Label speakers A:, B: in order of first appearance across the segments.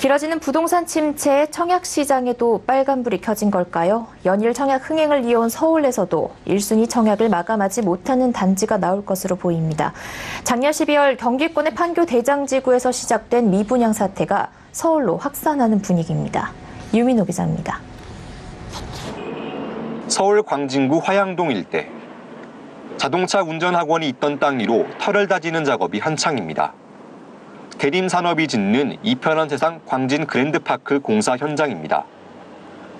A: 길어지는 부동산 침체에 청약 시장에도 빨간불이 켜진 걸까요? 연일 청약 흥행을 이어온 서울에서도 1순위 청약을 마감하지 못하는 단지가 나올 것으로 보입니다. 작년 12월 경기권의 판교 대장지구에서 시작된 미분양 사태가 서울로 확산하는 분위기입니다. 유민호 기자입니다.
B: 서울 광진구 화양동 일대. 자동차 운전학원이 있던 땅 위로 털을 다지는 작업이 한창입니다. 대림산업이 짓는 이편한 세상 광진 그랜드파크 공사 현장입니다.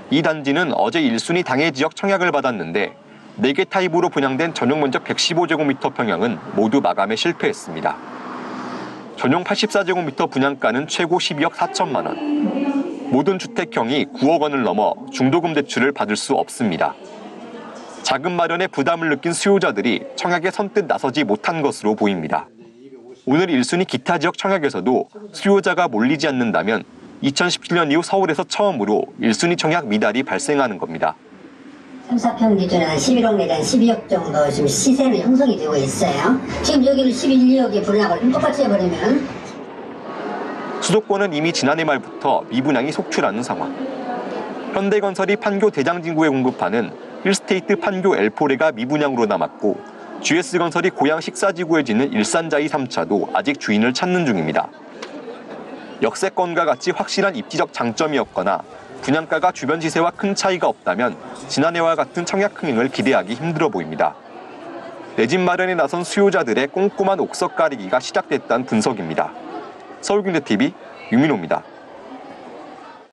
B: 이 단지는 어제 1순위 당해 지역 청약을 받았는데 4개 타입으로 분양된 전용 면적 115제곱미터 평형은 모두 마감에 실패했습니다. 전용 84제곱미터 분양가는 최고 12억 4천만 원. 모든 주택형이 9억 원을 넘어 중도금 대출을 받을 수 없습니다. 자금 마련에 부담을 느낀 수요자들이 청약에 선뜻 나서지 못한 것으로 보입니다. 오늘 1순위 기타 지역 청약에서도 수요자가 몰리지 않는다면 2017년 이후 서울에서 처음으로 1순위 청약 미달이 발생하는 겁니다.
C: 3사평 기준에 한 11억 내지 한 12억 정도 지금 시세는 형성이 되고 있어요. 지금 여기를 11, 2억에 분양을 똑같이 해버리면
B: 수도권은 이미 지난해 말부터 미분양이 속출하는 상황. 현대건설이 판교 대장진구에 공급하는 1스테이트 판교 엘포레가 미분양으로 남았고 GS건설이 고양 식사지구에 짓는 일산자이 3차도 아직 주인을 찾는 중입니다. 역세권과 같이 확실한 입지적 장점이었거나 분양가가 주변 시세와 큰 차이가 없다면 지난해와 같은 청약 흥행을 기대하기 힘들어 보입니다. 내 집 마련에 나선 수요자들의 꼼꼼한 옥석 가리기가 시작됐다는 분석입니다. 서울경제TV 유민호입니다.